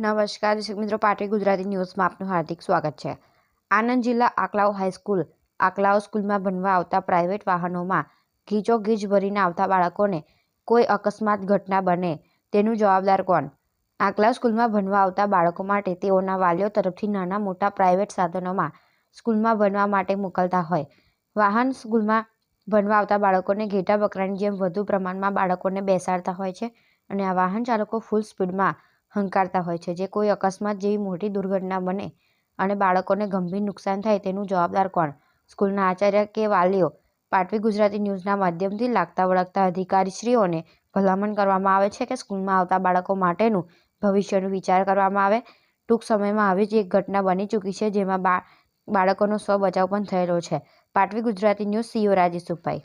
નમસ્કાર, દર્શક મિત્રો પાટવી ગુજરાતી ન્યૂઝમાં આપનું હાર્દિક સ્વાગત છે. આણંદ જિલ્લા આકલાવ હાઈસ્કૂલ આકલાવ સ્કૂલમાં ભણવા આવતા પ્રાઇવેટ વાહનોમાં ગીચોગીચ ભરીને આવતા બાળકોને કોઈ અકસ્માત ઘટના બને તેનું જવાબદાર કોણ? આકલાવ સ્કૂલમાં ભણવા આવતા બાળકો માટે તેઓના વાલીઓ તરફથી નાના મોટા પ્રાઇવેટ સાધનોમાં સ્કૂલમાં ભણવા માટે મોકલતા હોય. વાહન સ્કૂલમાં ભણવા આવતા બાળકોને ઘેટા બકરાની જેમ વધુ પ્રમાણમાં બાળકોને બેસાડતા હોય છે અને આ વાહન ચાલકો ફૂલ સ્પીડમાં હંકારતા હોય છે. જે કોઈ અકસ્માત જેવી મોટી દુર્ઘટના બને અને બાળકોને ગંભીર નુકસાન થાય તેનું જવાબદાર કોણ? સ્કૂલના આચાર્ય કે વાલીઓ? પાટવી ગુજરાતી ન્યૂઝના માધ્યમથી લાગતા વળગતા અધિકારીશ્રીઓને ભલામણ કરવામાં આવે છે કે સ્કૂલમાં આવતા બાળકો માટેનું ભવિષ્યનું વિચાર કરવામાં આવે. ટૂંક સમયમાં આવી જ એક ઘટના બની ચૂકી છે જેમાં બાળકોનો સ્વ બચાવ પણ થયેલો છે. પાટવી ગુજરાતી ન્યૂઝ સીઓ રાજેશ સુભાઈ